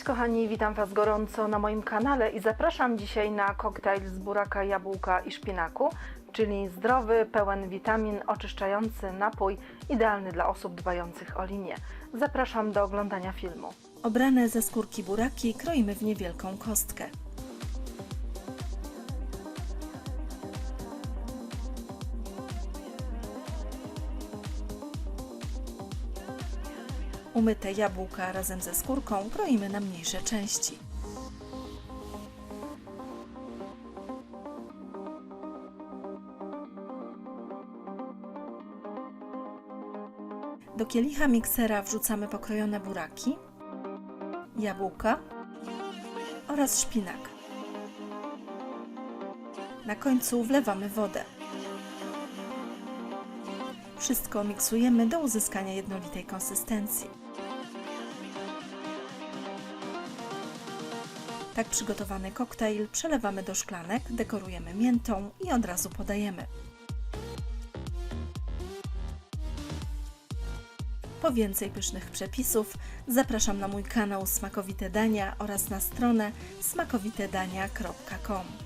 Cześć kochani, witam Was gorąco na moim kanale i zapraszam dzisiaj na koktajl z buraka, jabłka i szpinaku, czyli zdrowy, pełen witamin, oczyszczający napój, idealny dla osób dbających o linię. Zapraszam do oglądania filmu. Obrane ze skórki buraki kroimy w niewielką kostkę. Umyte jabłka razem ze skórką kroimy na mniejsze części. Do kielicha miksera wrzucamy pokrojone buraki, jabłka oraz szpinak. Na końcu wlewamy wodę. Wszystko miksujemy do uzyskania jednolitej konsystencji. Tak przygotowany koktajl przelewamy do szklanek, dekorujemy miętą i od razu podajemy. Po więcej pysznych przepisów zapraszam na mój kanał Smakowite Dania oraz na stronę smakowitedania.com.